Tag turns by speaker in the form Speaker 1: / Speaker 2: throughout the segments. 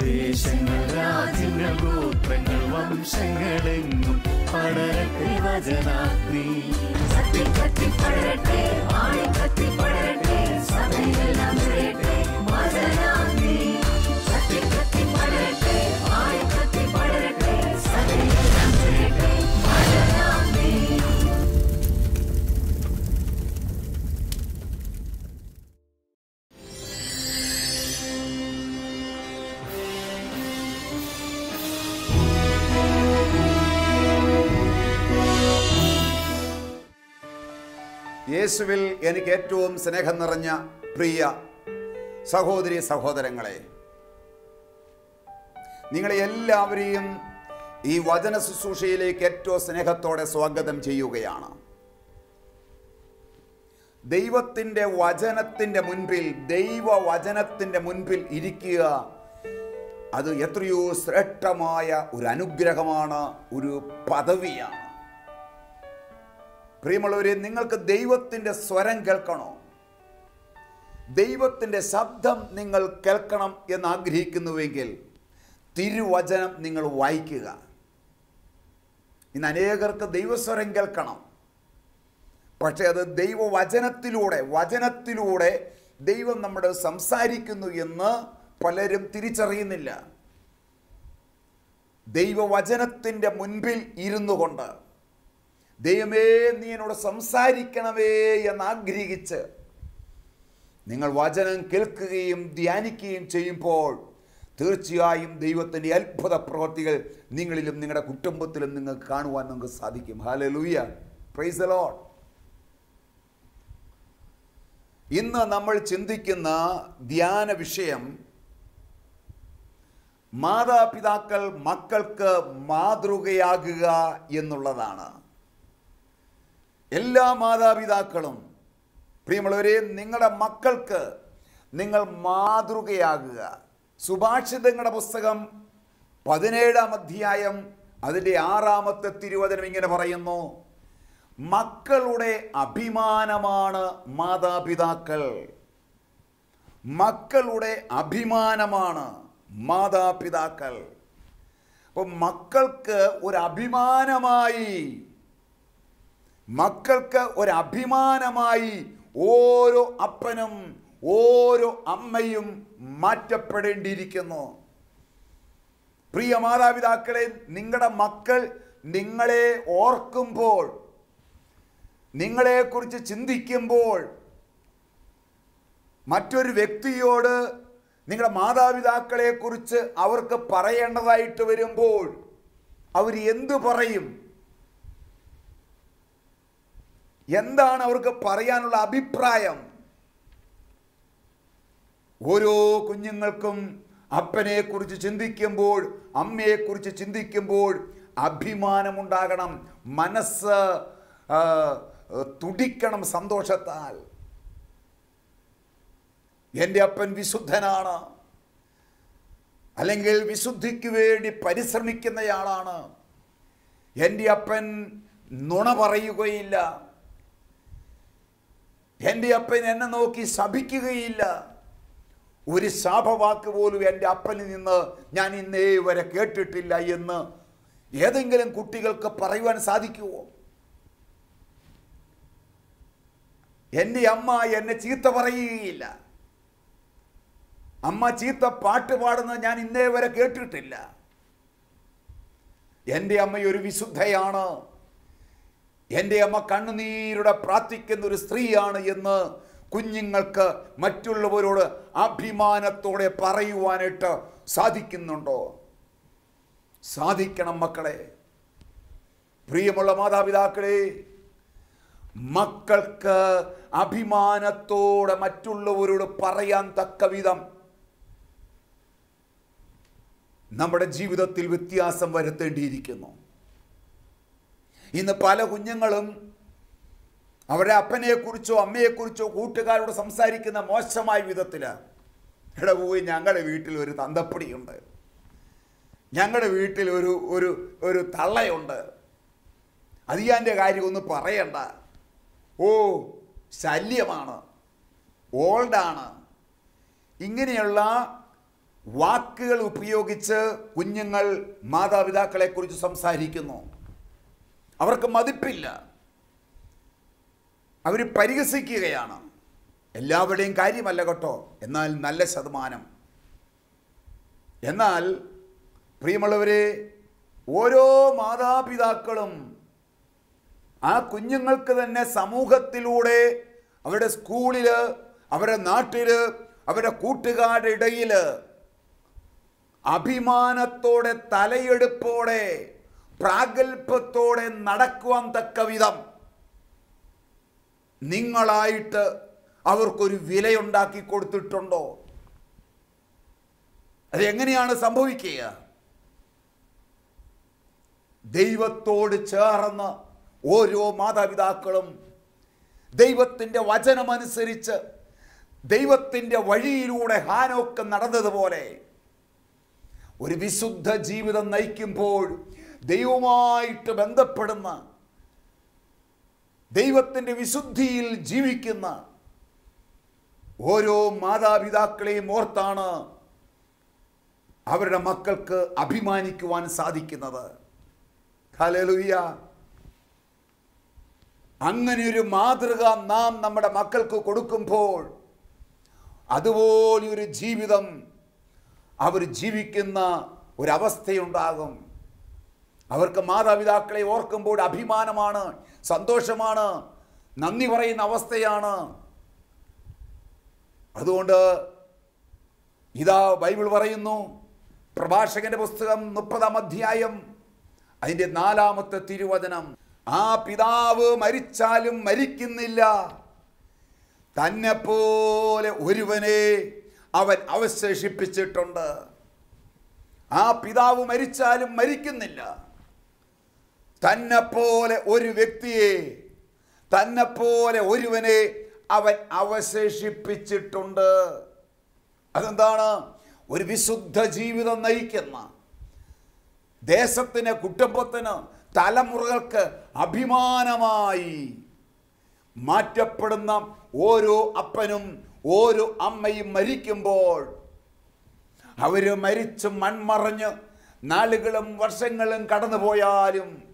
Speaker 1: ദേശങ്ങൾ രാജ്യങ്ങൾ ഗോത്രങ്ങൾ വംശങ്ങളെങ്ങും പടരട്ടെ വചനാഗ്നി.
Speaker 2: കത്തി കത്തി പടരട്ടെ ആണി കത്തി പടരട്ടെ സഭയിലെല്ലാം നിറയട്ടെ വചനാഗ്നി.
Speaker 3: യേശുവിൽ എനിക്ക് ഏറ്റവും സ്നേഹം നിറഞ്ഞ പ്രിയ സഹോദരി സഹോദരങ്ങളെ നിങ്ങളെ എല്ലാവരെയും ഈ വചന ശുശ്രൂഷയിലേക്ക് ഏറ്റവും സ്നേഹത്തോടെ സ്വാഗതം ചെയ്യുകയാണ്. ദൈവത്തിന്റെ വചനത്തിന്റെ മുൻപിൽ ദൈവ ദൈവവചനത്തിന്റെ മുൻപിൽ ഇരിക്കുക അത് എത്രയോ ശ്രേഷ്ഠമായ ഒരു അനുഗ്രഹമാണ് ഒരു പദവിയാണ്. പ്രിയമുള്ളവരെ നിങ്ങൾക്ക് ദൈവത്തിന്റെ സ്വരം കേൾക്കണോ? ദൈവത്തിന്റെ ശബ്ദം നിങ്ങൾ കേൾക്കണം എന്ന് ആഗ്രഹിക്കുന്നുവെങ്കിൽ തിരുവചനം നിങ്ങൾ വായിക്കുക. ഇന്ന് അനേകർക്ക് ദൈവസ്വരം കേൾക്കണം. പക്ഷേ അത് ദൈവവചനത്തിലൂടെ വചനത്തിലൂടെ ദൈവം നമ്മുടെ സംസാരിക്കുന്നു എന്ന് പലരും തിരിച്ചറിയുന്നില്ല. ദൈവവചനത്തിന്റെ മുൻപിൽ ഇരുന്നു കൊണ്ട് ദൈവമേ നീ എന്നോട് സംസാരിക്കണമേ എന്ന് ആഗ്രഹിച്ച് നിങ്ങൾ വചനം കേൾക്കുകയും ധ്യാനിക്കുകയും ചെയ്യുമ്പോൾ തീർച്ചയായും ദൈവത്തിന്റെ അത്ഭുത പ്രവർത്തികൾ നിങ്ങളിലും നിങ്ങളുടെ കുടുംബത്തിലും നിങ്ങൾക്ക് കാണുവാൻ നിങ്ങൾക്ക് സാധിക്കും. ഹാലലൂയ പ്രൈസ് ലോഡ് ഇന്ന് നമ്മൾ ചിന്തിക്കുന്ന ധ്യാന വിഷയം മാതാപിതാക്കൾ മക്കൾക്ക് മാതൃകയാകുക എന്നുള്ളതാണ്. എല്ലാ മാതാപിതാക്കളും പ്രിയമുള്ളവരെ നിങ്ങളുടെ മക്കൾക്ക് നിങ്ങൾ മാതൃകയാകുക. സുഭാഷിതങ്ങളുടെ പുസ്തകം പതിനേഴാം അധ്യായം അതിന്റെ ആറാമത്തെ തിരുവചനം ഇങ്ങനെ പറയുന്നു മക്കളുടെ അഭിമാനമാണ് മാതാപിതാക്കൾ. മക്കളുടെ അഭിമാനമാണ് മാതാപിതാക്കൾ. അപ്പം മക്കൾക്ക് ഒരു അഭിമാനമായി മക്കൾക്ക് ഒരു അഭിമാനമായി ഓരോ അപ്പനും ഓരോ അമ്മയും മാറ്റപ്പെടേണ്ടിയിരിക്കുന്നു. പ്രിയ മാതാപിതാക്കളെ നിങ്ങളുടെ മക്കൾ നിങ്ങളെ ഓർക്കുമ്പോൾ നിങ്ങളെക്കുറിച്ച് ചിന്തിക്കുമ്പോൾ മറ്റൊരു വ്യക്തിയോട് നിങ്ങളുടെ മാതാപിതാക്കളെക്കുറിച്ച് അവർക്ക് പറയേണ്ടതായിട്ട് വരുമ്പോൾ അവർ എന്തു പറയും? എന്താണ് അവർക്ക് പറയാനുള്ള അഭിപ്രായം? ഓരോ കുഞ്ഞുങ്ങൾക്കും അപ്പനെക്കുറിച്ച് ചിന്തിക്കുമ്പോൾ അമ്മയെക്കുറിച്ച് ചിന്തിക്കുമ്പോൾ അഭിമാനമുണ്ടാകണം. മനസ്സ് തുടിക്കണം സന്തോഷത്താൽ. എന്റെ അപ്പൻ വിശുദ്ധനാണ്. അല്ലെങ്കിൽ വിശുദ്ധിക്ക് വേണ്ടി പരിശ്രമിക്കുന്നയാളാണ്. എന്റെ അപ്പൻ നുണ പറയുകയില്ല. എന്റെ അപ്പൻ എന്നെ നോക്കി ശപിക്കുകയില്ല. ഒരു ശാപവാക്ക് പോലും എന്റെ അപ്പനിൽ നിന്ന് ഞാൻ ഇന്നേ വരെ കേട്ടിട്ടില്ല എന്ന് ഏതെങ്കിലും കുട്ടികൾക്ക് പറയുവാൻ സാധിക്കുമോ എന്റെ അമ്മ എന്നെ ചീത്ത പറയുകയില്ല. അമ്മ ചീത്ത പാട്ട് പാടുന്നത് ഞാൻ ഇന്നേ വരെ കേട്ടിട്ടില്ല. എന്റെ അമ്മ ഒരു വിശുദ്ധയാണ്. എന്റെ അമ്മ കണ്ണുനീരുടെ പ്രാർത്ഥിക്കുന്ന ഒരു സ്ത്രീയാണ് എന്ന് കുഞ്ഞുങ്ങൾക്ക് മറ്റുള്ളവരോട് അഭിമാനത്തോടെ പറയുവാനായിട്ട് സാധിക്കുന്നുണ്ടോ? സാധിക്കണം മക്കളെ. പ്രിയമുള്ള മാതാപിതാക്കളെ മക്കൾക്ക് അഭിമാനത്തോടെ മറ്റുള്ളവരോട് പറയാൻ തക്ക വിധം നമ്മുടെ ജീവിതത്തിൽ വ്യത്യാസം വരുത്തേണ്ടിയിരിക്കുന്നു. ഇന്ന് പല കുഞ്ഞുങ്ങളും അവരുടെ അപ്പനെക്കുറിച്ചോ അമ്മയെക്കുറിച്ചോ കൂട്ടുകാരോട് സംസാരിക്കുന്ന മോശമായ വിധത്തിൽ ഇവിടെ പോയി ഞങ്ങളുടെ വീട്ടിൽ ഒരു തന്തപ്പടിയുണ്ട്. ഞങ്ങളുടെ വീട്ടിൽ ഒരു ഒരു ഒരു തള്ളയുണ്ട്. അതിയാന്റെ കാര്യം ഒന്ന് പറയണ്ട. ഓ ശല്യമാണ്. ഓൾഡാണ്. ഇങ്ങനെയുള്ള വാക്കുകൾ ഉപയോഗിച്ച് കുഞ്ഞുങ്ങൾ മാതാപിതാക്കളെക്കുറിച്ച് സംസാരിക്കുന്നു. അവർക്ക് മതിപ്പില്ല. അവർ പരിഹസിക്കുകയാണ്. എല്ലാവരുടെയും കാര്യമല്ല കേട്ടോ. എന്നാൽ നല്ല ശതമാനം. എന്നാൽ പ്രിയമുള്ളവരെ ഓരോ മാതാപിതാക്കളും ആ കുഞ്ഞുങ്ങൾക്ക് തന്നെ സമൂഹത്തിലൂടെ അവരുടെ സ്കൂളിൽ അവരുടെ നാട്ടിൽ അവരുടെ കൂട്ടുകാരുടെ ഇടയിൽ അഭിമാനത്തോടെ തലയെടുപ്പോടെ പ്രാഗൽഭ്യത്തോടെ നടക്കുവാൻ തക്ക വിധം നിങ്ങളായിട്ട് അവർക്കൊരു വിലയുണ്ടാക്കി കൊടുത്തിട്ടുണ്ടോ? അതെങ്ങനെയാണ് സംഭവിക്കുക? ദൈവത്തോട് ചേർന്ന് ഓരോ മാതാപിതാക്കളും ദൈവത്തിന്റെ വചനമനുസരിച്ച് ദൈവത്തിന്റെ വഴിയിലൂടെ ഹാനോക്ക് നടന്നതുപോലെ ഒരു വിശുദ്ധ ജീവിതം നയിക്കുമ്പോൾ ദൈവവുമായിട്ട് ബന്ധപ്പെടുന്ന ദൈവത്തിന്റെ വിശുദ്ധിയിൽ ജീവിക്കുന്ന ഓരോ മാതാപിതാക്കളെയും ഓർത്താണ് അവരുടെ മക്കൾക്ക് അഭിമാനിക്കുവാൻ സാധിക്കുന്നത്. ഹല്ലേലൂയ. അങ്ങനെയൊരു മാതൃക നാം നമ്മുടെ മക്കൾക്ക് കൊടുക്കുമ്പോൾ അതുപോലെ ഒരു ജീവിതം അവർ ജീവിക്കുന്ന ഒരവസ്ഥയുണ്ടാകും. അവർക്ക് മാതാപിതാക്കളെ ഓർക്കുമ്പോൾ അഭിമാനമാണ് സന്തോഷമാണ് നന്ദി പറയുന്ന അവസ്ഥയാണ്. അതുകൊണ്ട് ഇതാ ബൈബിൾ പറയുന്നു പ്രഭാഷകന്റെ പുസ്തകം മുപ്പതാം അധ്യായം അതിന്റെ നാലാമത്തെ തിരുവചനം. ആ പിതാവ് മരിച്ചാലും മരിക്കുന്നില്ല. തന്നെ പോലെ ഒരുവനെ അവൻ അവശേഷിപ്പിച്ചിട്ടുണ്ട്. ആ പിതാവ് മരിച്ചാലും മരിക്കുന്നില്ല. തന്നെ പോലെ ഒരു വ്യക്തിയെ തന്നെപ്പോലെ ഒരുവനെ അവൻ അവശേഷിപ്പിച്ചിട്ടുണ്ട്. അതെന്താണ്? ഒരു വിശുദ്ധ ജീവിതം നയിക്കുന്ന ദേശത്തിന് കുടുംബത്തിന് തലമുറകൾക്ക് അഭിമാനമായി മാറ്റപ്പെടുന്ന ഓരോ അപ്പനും ഓരോ അമ്മയും മരിക്കുമ്പോൾ അവർ മരിച്ച് മൺമറഞ്ഞ് നാളുകളും വർഷങ്ങളും കടന്നുപോയാലും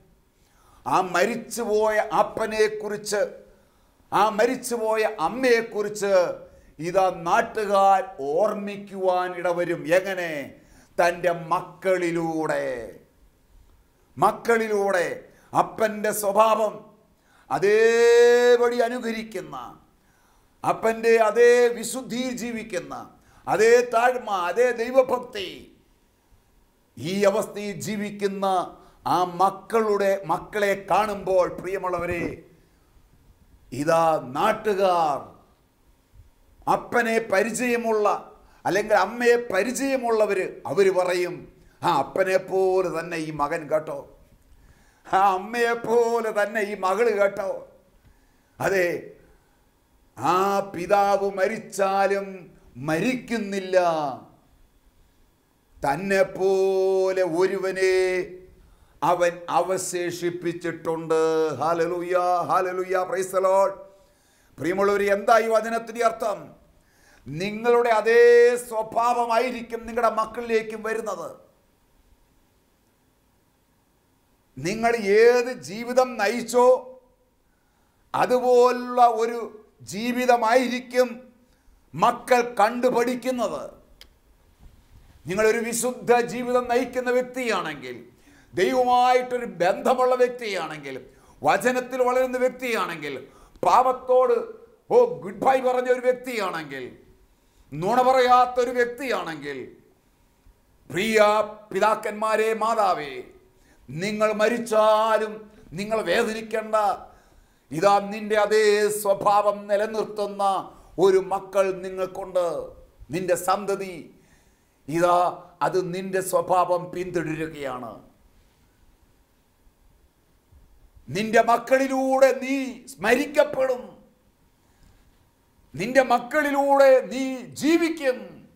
Speaker 3: ആ മരിച്ചുപോയ അപ്പനെക്കുറിച്ച് ആ മരിച്ചുപോയ അമ്മയെക്കുറിച്ച് ഇതാ നാട്ടുകാർ ഓർമ്മിക്കുവാൻ ഇടവരും. എങ്ങനെ? തന്റെ മക്കളിലൂടെ. മക്കളിലൂടെ അപ്പന്റെ സ്വഭാവം അതേപടി അനുകരിക്കുന്ന അപ്പന്റെ അതേ വിശുദ്ധിയിൽ ജീവിക്കുന്ന അതേ താഴ്മ അതേ ദൈവഭക്തി ഈ അവസ്ഥയിൽ ജീവിക്കുന്ന ആ മക്കളുടെ മക്കളെ കാണുമ്പോൾ പ്രിയമുള്ളവരെ ഇതാ നാട്ടുകാർ. അപ്പനെ പരിചയമുള്ള അല്ലെങ്കിൽ അമ്മയെ പരിചയമുള്ളവർ അവർ പറയും ആ അപ്പനെ പോലെ തന്നെ ഈ മകൻ കേട്ടോ. ആ അമ്മയെ പോലെ തന്നെ ഈ മകൾ കേട്ടോ. അതെ ആ പിതാവ് മരിച്ചാലും മരിക്കുന്നില്ല. തന്നെ പോലെ ഒരുവനെ അവൻ അവശേഷിപ്പിച്ചിട്ടുണ്ട്. ഹാലലുയ ഹാലലുയ പ്രൈസലോൾ പ്രിയമുള്ളവർ എന്താ ഈ വചനത്തിന്റെ അർത്ഥം? നിങ്ങളുടെ അതേ സ്വഭാവമായിരിക്കും നിങ്ങളുടെ മക്കളിലേക്കും വരുന്നത്. നിങ്ങൾ ഏത് ജീവിതം നയിച്ചോ അതുപോലുള്ള ഒരു ജീവിതമായിരിക്കും മക്കൾ കണ്ടുപഠിക്കുന്നത്. നിങ്ങളൊരു വിശുദ്ധ ജീവിതം നയിക്കുന്ന വ്യക്തിയാണെങ്കിൽ ദൈവമായിട്ടൊരു ബന്ധമുള്ള വ്യക്തിയാണെങ്കിൽ വചനത്തിൽ വളരുന്ന വ്യക്തിയാണെങ്കിൽ പാപത്തോട് ഓ ഗുഡ് ബൈ പറഞ്ഞ ഒരു വ്യക്തിയാണെങ്കിൽ നുണ പറയാത്തൊരു വ്യക്തിയാണെങ്കിൽ പ്രിയ പിതാക്കന്മാരെ മാതാവേ നിങ്ങൾ മരിച്ചാലും നിങ്ങൾ വേദനിക്കേണ്ട. ഇതാ നിന്റെ അതേ സ്വഭാവം നിലനിർത്തുന്ന ഒരു മക്കൾ നിങ്ങൾക്കുണ്ട്. നിന്റെ സന്തതി ഇതാ അത് നിന്റെ സ്വഭാവം പിന്തുടരുകയാണ്. നിന്റെ മക്കളിലൂടെ നീ സ്മരിക്കപ്പെടും. നിന്റെ മക്കളിലൂടെ നീ ജീവിക്കും.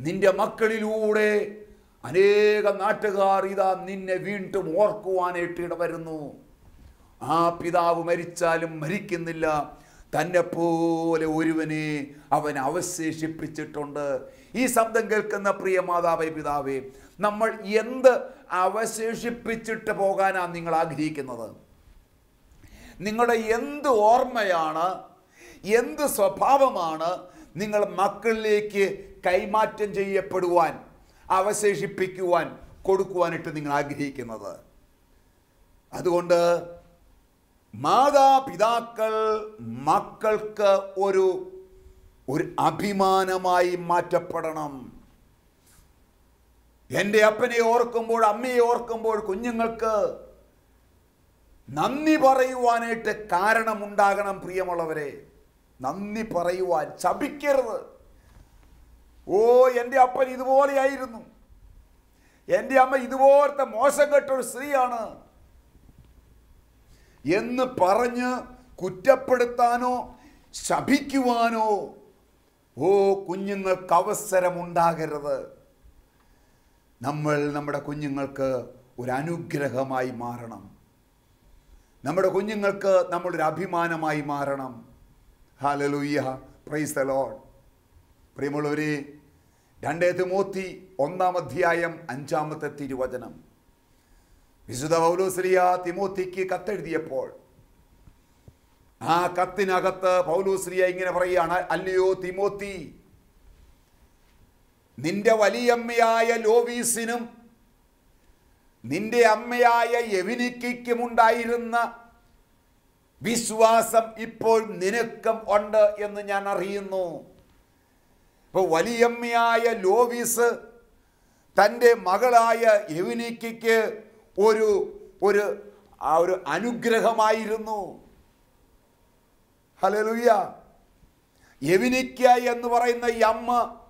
Speaker 3: നിന്റെ മക്കളിലൂടെ അനേക നാട്ടുകാർ ഇതാ നിന്നെ വീണ്ടും ഓർക്കുവാനായിട്ട് ഇടവരുന്നു ആ പിതാവ് മരിച്ചാലും മരിക്കുന്നില്ല. തന്നെ പോലെ ഒരുവനെ അവൻ അവശേഷിപ്പിച്ചിട്ടുണ്ട്. ഈ ശബ്ദം കേൾക്കുന്ന പ്രിയ മാതാവേ പിതാവേ നമ്മൾ എന്ത് അവശേഷിപ്പിച്ചിട്ട് പോകാനാണ് നിങ്ങൾ ആഗ്രഹിക്കുന്നത്. നിങ്ങളുടെ എന്ത് ഓർമ്മയാണ് എന്ത് സ്വഭാവമാണ് നിങ്ങൾ മക്കളിലേക്ക് കൈമാറ്റം ചെയ്യപ്പെടുവാൻ അവശേഷിപ്പിക്കുവാൻ കൊടുക്കുവാനായിട്ട് നിങ്ങൾ ആഗ്രഹിക്കുന്നത്. അതുകൊണ്ട് മാതാപിതാക്കൾ മക്കൾക്ക് ഒരു ഒരു അഭിമാനമായി മാറ്റപ്പെടണം. എന്റെ അപ്പനെ ഓർക്കുമ്പോൾ അമ്മയെ ഓർക്കുമ്പോൾ കുഞ്ഞുങ്ങൾക്ക് നന്ദി പറയുവാനായിട്ട് കാരണമുണ്ടാകണം പ്രിയമുള്ളവരെ. നന്ദി പറയുവാൻ ശപിക്കരുത്. ഓ എന്റെ അപ്പൻ ഇതുപോലെയായിരുന്നു എന്റെ അമ്മ ഇതുപോലത്തെ മോശം കെട്ടൊരു സ്ത്രീയാണ്. എന്ന് പറഞ്ഞ് കുറ്റപ്പെടുത്താനോ ശപിക്കുവാനോ ഓ കുഞ്ഞുങ്ങൾക്ക് അവസരമുണ്ടാകരുത്. നമ്മൾ നമ്മുടെ കുഞ്ഞുങ്ങൾക്ക് ഒരു അനുഗ്രഹമായി മാറണം. നമ്മുടെ കുഞ്ഞുങ്ങൾക്ക് നമ്മളൊരു അഭിമാനമായി മാറണം. ഹാലലൂയ്യ പ്രൈസ് ലോഡ് പ്രിയമുള്ളവരെ രണ്ടേ തിമോത്തി ഒന്നാം അധ്യായം അഞ്ചാമത്തെ തിരുവചനം. വിശുദ്ധ പൗലൂസ്ലിയ തിമൂത്തിക്ക് കത്തെഴുതിയപ്പോൾ ആ കത്തിനകത്ത് പൗലൂസ്ലിയ ഇങ്ങനെ പറയുകയാണ് അല്ലയോ തിമോത്തി നിന്റെ വലിയമ്മയായ ലോവീസിനും നിന്റെ അമ്മയായ യവിനിക്കും ഉണ്ടായിരുന്ന വിശ്വാസം ഇപ്പോൾ നിനക്കും ഉണ്ട് എന്ന് ഞാൻ അറിയുന്നു. ഇപ്പോൾ വലിയമ്മയായ ലോവീസ് തന്റെ മകളായ യവിനിക്കു ഒരു ഒരു ആ ഒരു അനുഗ്രഹമായിരുന്നു. ഹലലുയ്യ യവിനിക്ക എന്ന് പറയുന്ന ഈ അമ്മ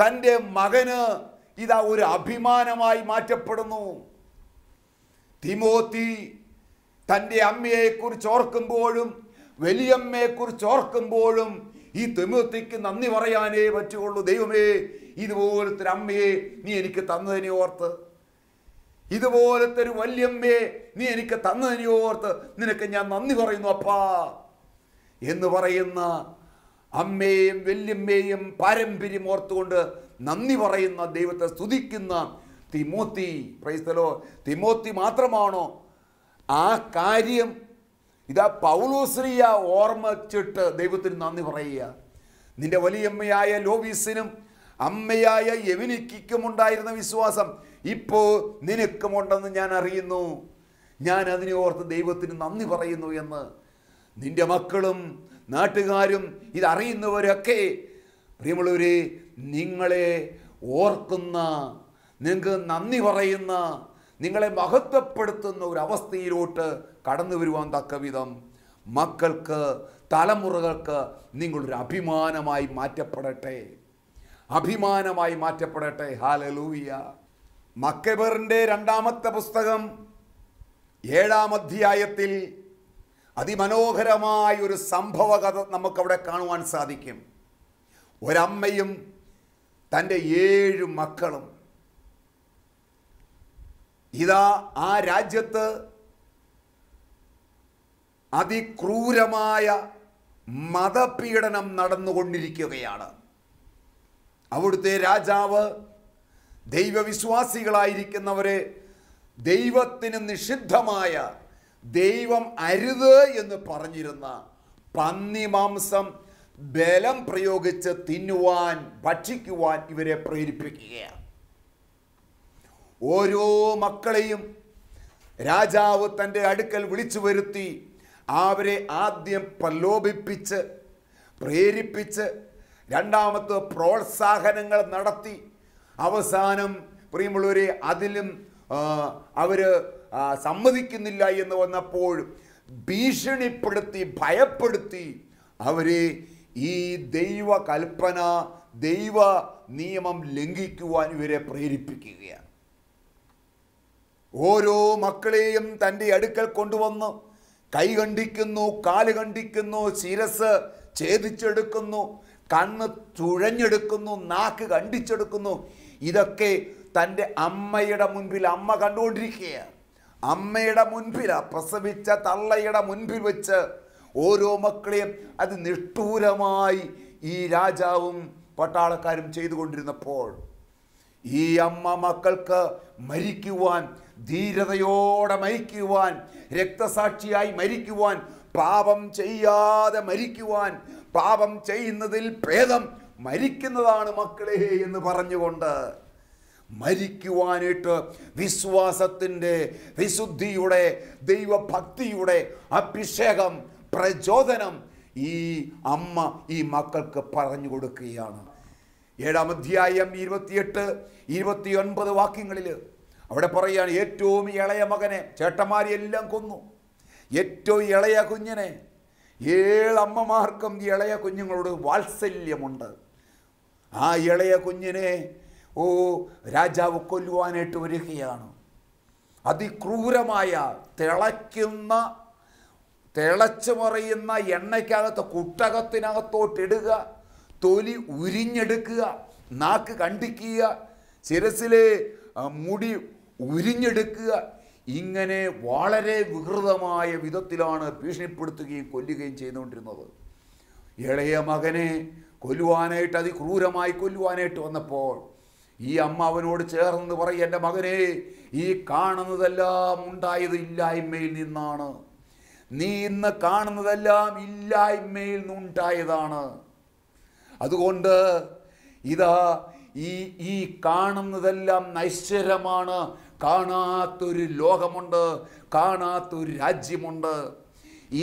Speaker 3: തന്റെ മകന് ഇതാ ഒരു അഭിമാനമായി മാറ്റപ്പെടുന്നു. തിമോത്തി തന്റെ അമ്മയെക്കുറിച്ച് ഓർക്കുമ്പോഴും വലിയമ്മയെക്കുറിച്ച് ഓർക്കുമ്പോഴും ഈ തിമോത്തിക്ക് നന്ദി പറയാനേ പറ്റുള്ളൂ ദൈവമേ ഇതുപോലത്തെ ഒരു അമ്മയെ നീ എനിക്ക് തന്നതിനെ ഓർത്ത്. ഇതുപോലത്തെ ഒരു വല്യമ്മയെ നീ എനിക്ക് തന്നതിനെ ഓർത്ത് നിനക്ക് ഞാൻ നന്ദി പറയുന്നു അപ്പാ. എന്ന് പറയുന്ന അമ്മയെയും വല്യമ്മയെയും പാരമ്പര്യം ഓർത്തുകൊണ്ട് നന്ദി പറയുന്ന ദൈവത്തെ സ്തുതിക്കുന്ന തിമോത്തി പ്രൈസ്തലോ തിമോത്തി മാത്രമാണോ ആ കാര്യം? ഇതാ പൗലോശ്രീയ ഓർമ്മിച്ചിട്ട് ദൈവത്തിന് നന്ദി പറയുക. നിന്റെ വലിയമ്മയായ ലോവീസിനും അമ്മയായ യവിനിക്കും ഉണ്ടായിരുന്ന വിശ്വാസം ഇപ്പോൾ നിനക്കുമുണ്ടെന്ന് ഞാൻ അറിയുന്നു. ഞാൻ അതിനെ ഓർത്ത് ദൈവത്തിന് നന്ദി പറയുന്നു എന്ന്. നിന്റെ മക്കളും നാട്ടുകാരും ഇതറിയുന്നവരൊക്കെ പ്രിയമുള്ളവരെ നിങ്ങളെ ഓർക്കുന്ന നിങ്ങൾക്ക് നന്ദി പറയുന്ന നിങ്ങളെ മഹത്വപ്പെടുത്തുന്ന ഒരു അവസ്ഥയിലോട്ട് കടന്നു വരുവാൻ തക്ക വിധം മക്കൾക്ക് തലമുറകൾക്ക് നിങ്ങളൊരു അഭിമാനമായി മാറ്റപ്പെടട്ടെ. അഭിമാനമായി മാറ്റപ്പെടട്ടെ. ഹാലലൂയ മക്കബറിന്റെ രണ്ടാമത്തെ പുസ്തകം ഏഴാം അധ്യായത്തിൽ അതിമനോഹരമായ ഒരു സംഭവ കഥ നമുക്കവിടെ കാണുവാൻ സാധിക്കും. ഒരമ്മയും തന്റെ ഏഴ് മക്കളും ഇതാ ആ രാജ്യത്ത് അതിക്രൂരമായ മതപീഡനം നടന്നുകൊണ്ടിരിക്കുകയാണ്. അവിടുത്തെ രാജാവ് ദൈവവിശ്വാസികളായിരിക്കുന്നവരെ ദൈവത്തിന് നിഷിദ്ധമായ ദൈവം അരുത് എന്ന് പറഞ്ഞിരുന്ന പന്നി മാംസം ബലം പ്രയോഗിച്ച് തിന്നുവാൻ ഭക്ഷിക്കുവാൻ ഇവരെ പ്രേരിപ്പിക്കുകയാണ്. ഓരോ മക്കളെയും രാജാവ് തന്റെ അടുക്കൽ വിളിച്ചു വരുത്തി അവരെ ആദ്യം പ്രലോഭിപ്പിച്ച് പ്രേരിപ്പിച്ച് രണ്ടാമത്തെ പ്രോത്സാഹനങ്ങൾ നടത്തി. അവസാനം പ്രിയമുള്ളവരെ അതിലും അവർ സമ്മതിക്കുന്നില്ല എന്ന് വന്നപ്പോൾ ഭീഷണിപ്പെടുത്തി ഭയപ്പെടുത്തി അവരെ ഈ ദൈവ കൽപ്പന ദൈവ നിയമം ലംഘിക്കുവാൻ ഇവരെ പ്രേരിപ്പിക്കുകയാണ്. ഓരോ മക്കളെയും തന്റെ അടുക്കൽ കൊണ്ടുവന്ന് കൈ കണ്ടിക്കുന്നു കാൽ കണ്ടിക്കുന്നു ശിരസ് ഛേദിച്ചെടുക്കുന്നു കണ്ണ് തുഴഞ്ഞെടുക്കുന്നു നാക്ക് കണ്ടിച്ചെടുക്കുന്നു. ഇതൊക്കെ തന്റെ അമ്മയുടെ മുൻപിൽ അമ്മ കണ്ടുകൊണ്ടിരിക്കുകയാണ്. അമ്മയുടെ മുൻപിലാ പ്രസവിച്ച തള്ളയുടെ മുൻപിൽ വെച്ച് ഓരോ മക്കളെയും അത് നിഷ്ഠൂരമായി ഈ രാജാവും പട്ടാളക്കാരും ചെയ്തുകൊണ്ടിരുന്നപ്പോൾ ഈ അമ്മ മക്കൾക്ക് മരിക്കുവാൻ ധീരതയോടെ മരിക്കുവാൻ രക്തസാക്ഷിയായി മരിക്കുവാൻ പാപം ചെയ്യാതെ മരിക്കുവാൻ പാപം ചെയ്യുന്നതിൽ ഭേദം മരിക്കുന്നതാണ് മക്കളെ എന്ന് പറഞ്ഞുകൊണ്ട് മരിക്കുവാനായിട്ട് വിശ്വാസത്തിന്റെ വിശുദ്ധിയുടെ ദൈവഭക്തിയുടെ അഭിഷേകം പ്രചോദനം ഈ അമ്മ ഈ മക്കൾക്ക് പറഞ്ഞു കൊടുക്കുകയാണ്. ഏഴാം അധ്യായം ഇരുപത്തിയെട്ട് ഇരുപത്തിയൊൻപത് വാക്യങ്ങളിൽ അവിടെ പറയുകയാണ് ഏറ്റവും ഇളയ മകനെ ചേട്ടന്മാരെല്ലാം കൊന്നു. ഏറ്റവും ഇളയ കുഞ്ഞിനെ ഏഴമ്മമാർക്കും ഇളയ കുഞ്ഞുങ്ങളോട് വാത്സല്യമുണ്ട്. ആ ഇളയ കുഞ്ഞിനെ ഓ രാജാവ് കൊല്ലുവാനായിട്ട് വരികയാണ്. അതിക്രൂരമായ തിളയ്ക്കുന്ന തിളച്ചു മറിയുന്ന എണ്ണയ്ക്കകത്ത് കുട്ടകത്തിനകത്തോട്ടിടുക തൊലി ഉരിഞ്ഞെടുക്കുക നാക്ക് കണ്ടിക്കുക ശിരസിലെ മുടി ഉരിഞ്ഞെടുക്കുക ഇങ്ങനെ വളരെ വികൃതമായ വിധത്തിലാണ് ഭീഷണിപ്പെടുത്തുകയും കൊല്ലുകയും ചെയ്തുകൊണ്ടിരുന്നത്. ഇളയ മകനെ കൊല്ലുവാനായിട്ട് അതിക്രൂരമായി കൊല്ലുവാനായിട്ട് വന്നപ്പോൾ ഈ അമ്മ അവനോട് ചേർന്ന് പറയും എന്റെ മകനെ ഈ കാണുന്നതെല്ലാം ഉണ്ടായത് ഇല്ലായ്മയിൽ നിന്നാണ്. നീ ഇന്ന് കാണുന്നതെല്ലാം ഇല്ലായ്മയിൽ നിന്നുണ്ടായതാണ് അതുകൊണ്ട് ഇതാ ഈ ഈ കാണുന്നതെല്ലാം നൈശ്വരമാണ് കാണാത്തൊരു ലോകമുണ്ട് കാണാത്തൊരു രാജ്യമുണ്ട്.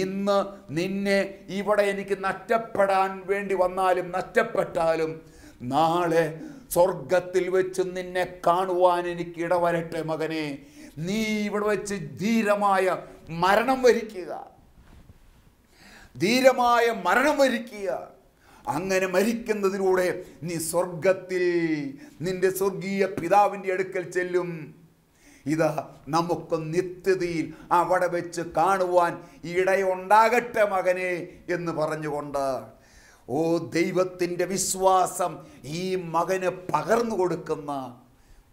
Speaker 3: ഇന്ന് നിന്നെ ഇവിടെ എനിക്ക് നഷ്ടപ്പെടാൻ വേണ്ടി വന്നാലും നഷ്ടപ്പെട്ടാലും നാളെ സ്വർഗത്തിൽ വെച്ച് നിന്നെ കാണുവാൻ എനിക്ക് ഇടവരട്ടെ മകനെ. നീ ഇവിടെ വെച്ച് ധീരമായ മരണം വരിക്കുക. ധീരമായ മരണം വരിക്കുക. അങ്ങനെ മരിക്കുന്നതിലൂടെ നീ സ്വർഗത്തിൽ നിന്റെ സ്വർഗീയ പിതാവിന്റെ അടുക്കൽ ചെല്ലും. ഇതാ നമുക്ക് നിത്യതയിൽ അവിടെ വെച്ച് കാണുവാൻ ഇടയുണ്ടാകട്ടെ മകനെ എന്ന് പറഞ്ഞുകൊണ്ട് ഓ ദൈവത്തിന്റെ വിശ്വാസം ഈ മകന് പകർന്നു കൊടുക്കുന്ന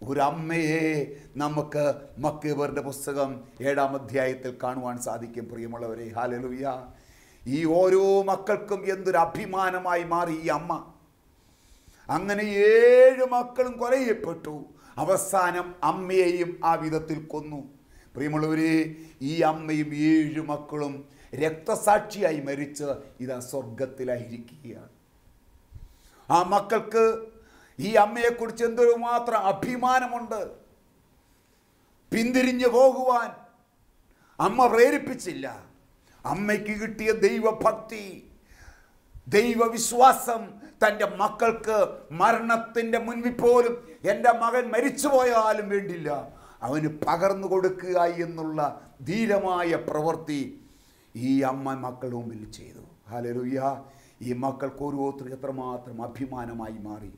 Speaker 3: ഒരമ്മയെ നമുക്ക് മക്കേബറിന്റെ പുസ്തകം ഏഴാം അധ്യായത്തിൽ കാണുവാൻ സാധിക്കും പ്രിയമുള്ളവരെ. ഹാലലുയ്യ ഈ ഓരോ മക്കൾക്കും എന്തൊരു അഭിമാനമായി മാറി ഈ അമ്മ. അങ്ങനെ ഏഴ് മക്കളും കൊല ചെയ്യപ്പെട്ടു അവസാനം അമ്മയെയും ആ വിധത്തിൽ കൊന്നു. പ്രിയമുള്ളവരെ ഈ അമ്മയും ഏഴ് മക്കളും രക്തസാക്ഷിയായി മരിച്ച് ഇതാ സ്വർഗത്തിലായിരിക്കുകയാണ്. ആ മക്കൾക്ക് ഈ അമ്മയെക്കുറിച്ച് എന്തൊരു മാത്രം അഭിമാനമുണ്ട്. പിന്തിരിഞ്ഞു പോകുവാൻ അമ്മ പ്രേരിപ്പിച്ചില്ല. അമ്മയ്ക്ക് കിട്ടിയ ദൈവഭക്തി ദൈവവിശ്വാസം തന്റെ മക്കൾക്ക് മരണത്തിന്റെ മുൻപിൽ പോലും എന്റെ മകൻ മരിച്ചു പോയാലും വേണ്ടില്ല. അവന് പകർന്നു കൊടുക്കുക എന്നുള്ള ധീരമായ പ്രവൃത്തി ഈ അമ്മ മക്കളുടെ മുമ്പിൽ ചെയ്തു. ഹാലലുയ്യ ഈ മക്കൾക്ക് ഓരോരുത്തർ എത്രമാത്രം അഭിമാനമായി മാറി.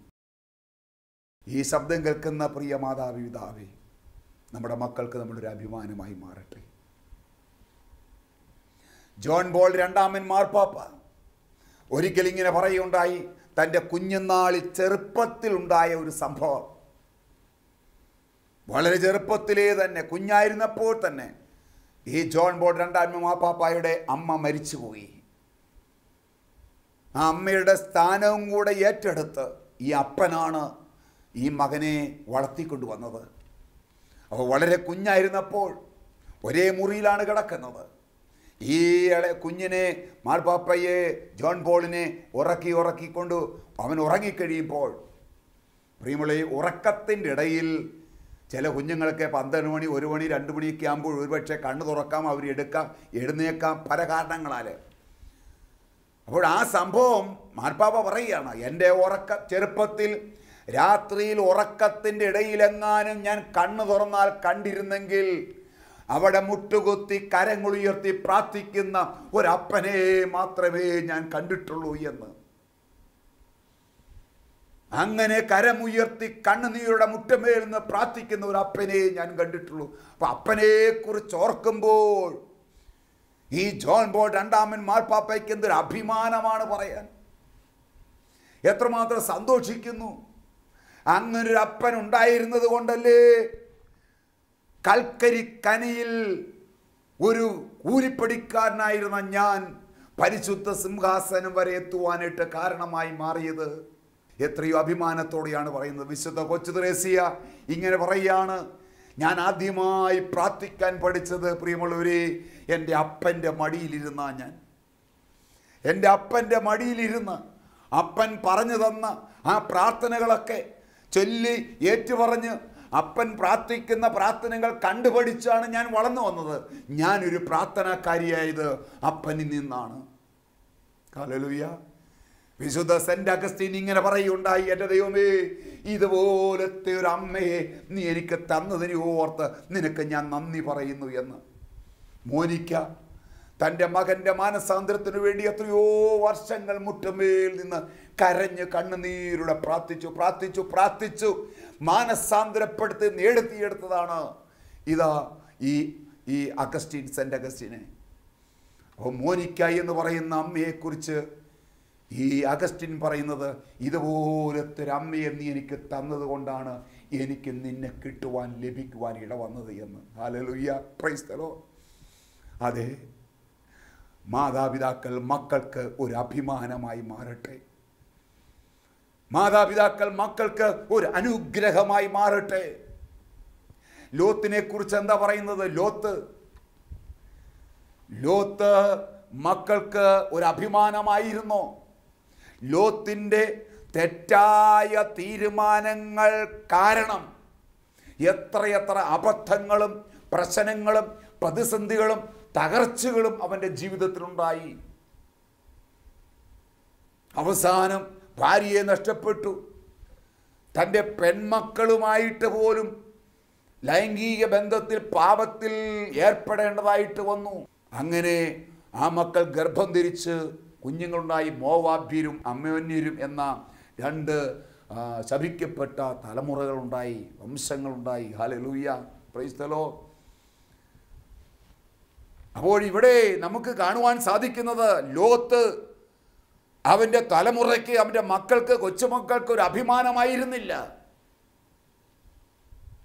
Speaker 3: ഈ ശബ്ദം കേൾക്കുന്ന പ്രിയ മാതാപിതാവേ നമ്മുടെ മക്കൾക്ക് നമ്മളൊരു അഭിമാനമായി മാറട്ടെ. ജോൺ ബോൾ രണ്ടാമൻ മാർപ്പാപ്പ ഒരിക്കൽ ഇങ്ങനെ പറയുണ്ടായി തന്റെ കുഞ്ഞുനാളിൽ ചെറുപ്പത്തിലുണ്ടായ ഒരു സംഭവം. വളരെ ചെറുപ്പത്തിലേ തന്നെ കുഞ്ഞായിരുന്നപ്പോൾ തന്നെ ഈ ജോൺ ബോൾ രണ്ടാം മാപ്പാപ്പായുടെ അമ്മ മരിച്ചുപോയി. ആ അമ്മയുടെ സ്ഥാനവും കൂടെ ഏറ്റെടുത്ത് ഈ അപ്പനാണ് ഈ മകനെ വളർത്തിക്കൊണ്ടു വന്നത് അപ്പോൾ വളരെ കുഞ്ഞായിരുന്നപ്പോൾ ഒരേ മുറിയിലാണ് കിടക്കുന്നത്. ഈ കുഞ്ഞിനെ മാർപ്പാപ്പയെ ജോൺ പോളിനെ ഉറക്കി ഉറക്കിക്കൊണ്ട് അവൻ ഉറങ്ങിക്കഴിയുമ്പോൾ പ്രിയമുള്ള ഉറക്കത്തിന്റെ ഇടയിൽ ചില കുഞ്ഞുങ്ങൾക്ക് പന്ത്രണ്ട് മണി ഒരു മണി രണ്ട് മണിയൊക്കെ ആകുമ്പോൾ ഒരുപക്ഷെ കണ്ണു തുറക്കാം അവർ എടുക്കാം എഴുന്നേക്കാം പല കാരണങ്ങളാൽ അപ്പോൾ ആ സംഭവം മാർപ്പാപ്പ പറയുകയാണ്. എന്റെ ഉറക്ക ചെറുപ്പത്തിൽ രാത്രിയിൽ ഉറക്കത്തിന്റെ ഇടയിലെങ്ങാനും ഞാൻ കണ്ണു തുറന്നാൽ കണ്ടിരുന്നെങ്കിൽ അവിടെ മുട്ടുകുത്തി കരങ്ങളുയർത്തി പ്രാർത്ഥിക്കുന്ന ഒരപ്പനെ മാത്രമേ ഞാൻ കണ്ടിട്ടുള്ളൂ എന്ന്. അങ്ങനെ കരമുയർത്തി കണ്ണുനീരുടെ മുറ്റമേൽ നിന്ന് പ്രാർത്ഥിക്കുന്ന ഒരു അപ്പനെ ഞാൻ കണ്ടിട്ടുള്ളൂ. അപ്പൊ അപ്പനെ കുറിച്ച് ഓർക്കുമ്പോൾ ഈ ജോൺ ബോൾ രണ്ടാമൻ മാർപ്പാപ്പയ്ക്ക് എന്തൊരു അഭിമാനമാണ് പറയാൻ. എത്രമാത്രം സന്തോഷിക്കുന്നു. അങ്ങനൊരു അപ്പൻ ഉണ്ടായിരുന്നത് കൊണ്ടല്ലേ കൽക്കരി കനിയിൽ ഒരു കൂലിപ്പടിക്കാരനായിരുന്ന ഞാൻ പരിശുദ്ധ സിംഹാസനം വരെ എത്തുവാനായിട്ട് കാരണമായി മാറിയത്. എത്രയോ അഭിമാനത്തോടെയാണ് പറയുന്നത്. വിശുദ്ധ കൊച്ചു ത്രേസ്യ ഇങ്ങനെ പറയുകയാണ് ഞാൻ ആദ്യമായി പ്രാർത്ഥിക്കാൻ പഠിച്ചത് പ്രിയമുള്ളവരെ എന്റെ അപ്പന്റെ മടിയിലിരുന്ന ഞാൻ. എന്റെ അപ്പന്റെ മടിയിലിരുന്ന് അപ്പൻ പറഞ്ഞു തന്ന ആ പ്രാർത്ഥനകളൊക്കെ ചൊല്ലി ഏറ്റുപറഞ്ഞ് അപ്പൻ പ്രാർത്ഥിക്കുന്ന പ്രാർത്ഥനകൾ കണ്ടുപഠിച്ചാണ് ഞാൻ വളർന്നു വന്നത്. ഞാനൊരു പ്രാർത്ഥനാക്കാരിയായത് അപ്പനിൽ നിന്നാണ്. കാലലുയ്യ വിശുദ്ധ സെന്റ് അഗസ്റ്റീൻ ഇങ്ങനെ പറയുണ്ടായി എന്റെ ദൈവമേ ഇതുപോലത്തെ ഒരു അമ്മയെ നീ എനിക്ക് തന്നതിനെ ഓർത്ത് നിനക്ക് ഞാൻ നന്ദി പറയുന്നു എന്ന്. മോനിക്ക തന്റെ മകന്റെ മാനസാന്തരത്തിനു വേണ്ടി എത്രയോ വർഷങ്ങൾ മുറ്റമേൽ നിന്ന് കരഞ്ഞ് കണ്ണുനീരുടെ പ്രാർത്ഥിച്ചു പ്രാർത്ഥിച്ചു പ്രാർത്ഥിച്ചു മാനസാന്തരപ്പെടുത്തി നേടുത്തിയെടുത്തതാണ് ഇതാ ഈ ഈ അഗസ്റ്റീൻ സെന്റ് അഗസ്റ്റീനെ അപ്പോൾ മോനിക്ക എന്ന് പറയുന്ന അമ്മയെക്കുറിച്ച് ഈ അഗസ്റ്റിൻ പറയുന്നത് ഇതുപോലത്തെ അമ്മയെ നീ എനിക്ക് തന്നത് കൊണ്ടാണ് എനിക്ക് നിന്നെ കിട്ടുവാൻ ലഭിക്കുവാൻ ഇടവന്നത് എന്ന്. ഹാലലുയ്യ അതെ മാതാപിതാക്കൾ മക്കൾക്ക് ഒരു അഭിമാനമായി മാറട്ടെ. മാതാപിതാക്കൾ മക്കൾക്ക് ഒരു അനുഗ്രഹമായി മാറട്ടെ. ലോത്തിനെ കുറിച്ച് എന്താ പറയുന്നത്? ലോത്ത് ലോത്ത് മക്കൾക്ക് ഒരു അഭിമാനമായിരുന്നു. ലോത്തിന്റെ തെറ്റായ തീരുമാനങ്ങൾ കാരണം എത്രയെത്ര അബദ്ധങ്ങളും പ്രശ്നങ്ങളും പ്രതിസന്ധികളും തകർച്ചകളും അവന്റെ ജീവിതത്തിലുണ്ടായി. അവസാനം ഭാര്യയെ നഷ്ടപ്പെട്ടു. തന്റെ പെൺമക്കളുമായിട്ട് പോലും ലൈംഗിക ബന്ധത്തിൽ പാപത്തിൽ ഏർപ്പെടേണ്ടതായിട്ട് വന്നു. അങ്ങനെ ആ മക്കൾ ഗർഭം ധരിച്ച് കുഞ്ഞുങ്ങളുണ്ടായി മോവാഭ്യരും അമ്മയോന്യരും എന്ന രണ്ട് ശപിക്കപ്പെട്ട തലമുറകളുണ്ടായി വംശങ്ങളുണ്ടായി. ഹാലലൂയ പ്രൈസ്തലോ അപ്പോൾ ഇവിടെ നമുക്ക് കാണുവാൻ സാധിക്കുന്നത് ലോകത്ത് അവന്റെ തലമുറയ്ക്ക് അവന്റെ മക്കൾക്ക് കൊച്ചുമക്കൾക്ക് ഒരു അഭിമാനമായിരുന്നില്ല.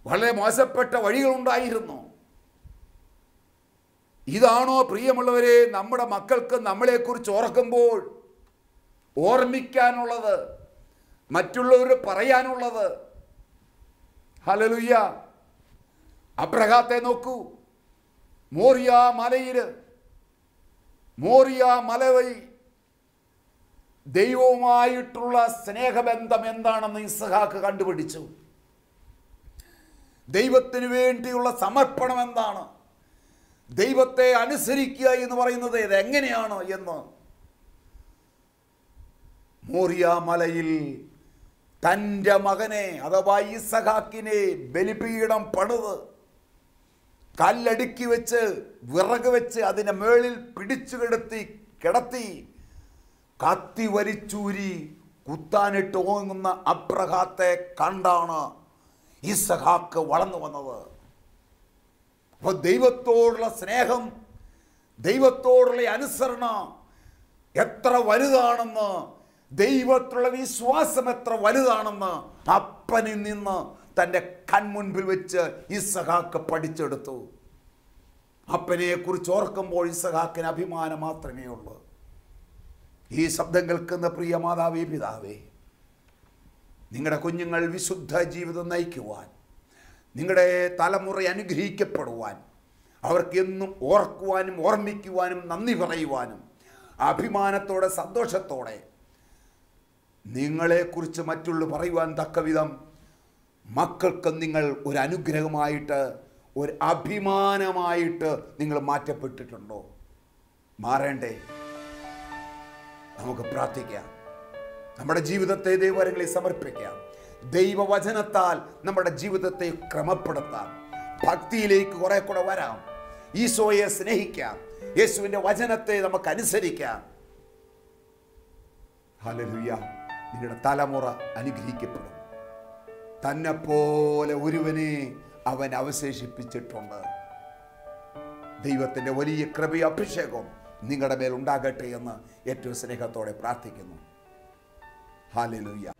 Speaker 3: വളരെ മോശപ്പെട്ട വഴികളുണ്ടായിരുന്നു. ഇതാണോ പ്രിയമുള്ളവരെ നമ്മുടെ മക്കൾക്ക് നമ്മളെക്കുറിച്ച് ഓർക്കുമ്പോൾ ഓർമ്മിക്കാനുള്ളത് മറ്റുള്ളവർ പറയാനുള്ളത്. ഹലലുയ്യ അബ്രഹാത്തെ നോക്കൂ. മോറിയ മലയിൽ മോറിയ മലവൈ. ദൈവവുമായിട്ടുള്ള സ്നേഹബന്ധം എന്താണെന്ന് ഇസഹാക്ക് കണ്ടുപിടിച്ചു. ദൈവത്തിന് വേണ്ടിയുള്ള സമർപ്പണം എന്താണ്? ദൈവത്തെ അനുസരിക്കുക എന്ന് പറയുന്നത് എങ്ങനെയാണ് എന്ന് മോറിയ മലയിൽ തന്റെ മകനെ അഥവാ ഈസഹാക്കിനെ ബലിപീഠം പണിത് കല്ലടുക്കി വെച്ച് വിറക് വെച്ച് അതിന്റെ മേളിൽ പിടിച്ചു കിടത്തി കിടത്തി കത്തി വലിച്ചൂരി കുത്താനിട്ട് ഓങ്ങുന്ന അബ്രഹാത്തെ കണ്ടാണ് ഈസഹാക്ക് വളർന്നു വന്നത്. അപ്പോൾ ദൈവത്തോടുള്ള സ്നേഹം ദൈവത്തോടുള്ള അനുസരണ എത്ര വലുതാണെന്ന് ദൈവത്തിലുള്ള വിശ്വാസം എത്ര വലുതാണെന്ന് അപ്പനിൽ നിന്ന് തന്റെ കൺമുൻപിൽ വെച്ച് ഇസഹാക്ക് പഠിച്ചെടുത്തു. അപ്പനെക്കുറിച്ച് ഓർക്കുമ്പോൾ ഇസഹാക്കിന് അഭിമാനം മാത്രമേ ഉള്ളൂ. ഈ ശബ്ദം കേൾക്കുന്ന പ്രിയ മാതാവേ പിതാവേ നിങ്ങളുടെ കുഞ്ഞുങ്ങൾ വിശുദ്ധ ജീവിതം നയിക്കുവാൻ നിങ്ങളുടെ തലമുറ അനുഗ്രഹിക്കപ്പെടുവാൻ അവർക്ക് എന്നും ഓർക്കുവാനും ഓർമ്മിക്കുവാനും നന്ദി പറയുവാനും അഭിമാനത്തോടെ സന്തോഷത്തോടെ നിങ്ങളെക്കുറിച്ച് മറ്റുള്ള പറയുവാൻ തക്ക വിധം മക്കൾക്ക് നിങ്ങൾ ഒരു അനുഗ്രഹമായിട്ട് ഒരു അഭിമാനമായിട്ട് നിങ്ങൾ മാറ്റപ്പെട്ടിട്ടുണ്ടോ? മാറേണ്ടേ? നമുക്ക് പ്രാർത്ഥിക്കാം. നമ്മുടെ ജീവിതത്തെ ദൈവരങ്ങളെ സമർപ്പിക്കാം. ദൈവവചനത്താൽ നമ്മുടെ ജീവിതത്തെ ക്രമപ്പെടുത്താം. ഭക്തിയിലേക്ക് കുറെ കൂടെ വരാം. ഈശോയെ സ്നേഹിക്കാം. യേശുവിന്റെ വചനത്തെ നമുക്ക് അനുസരിക്കാം ഹലലുയ നിങ്ങളുടെ തലമുറ അനുഗ്രഹിക്കപ്പെടും. തന്നെ പോലെ ഒരുവനെ അവൻ അവശേഷിപ്പിച്ചിട്ടുണ്ട്. ദൈവത്തിന്റെ വലിയ കൃപ അഭിഷേകം നിങ്ങളുടെ മേൽ ഉണ്ടാകട്ടെ എന്ന് ഏറ്റവും സ്നേഹത്തോടെ പ്രാർത്ഥിക്കുന്നു. ഹാലലുയ്യ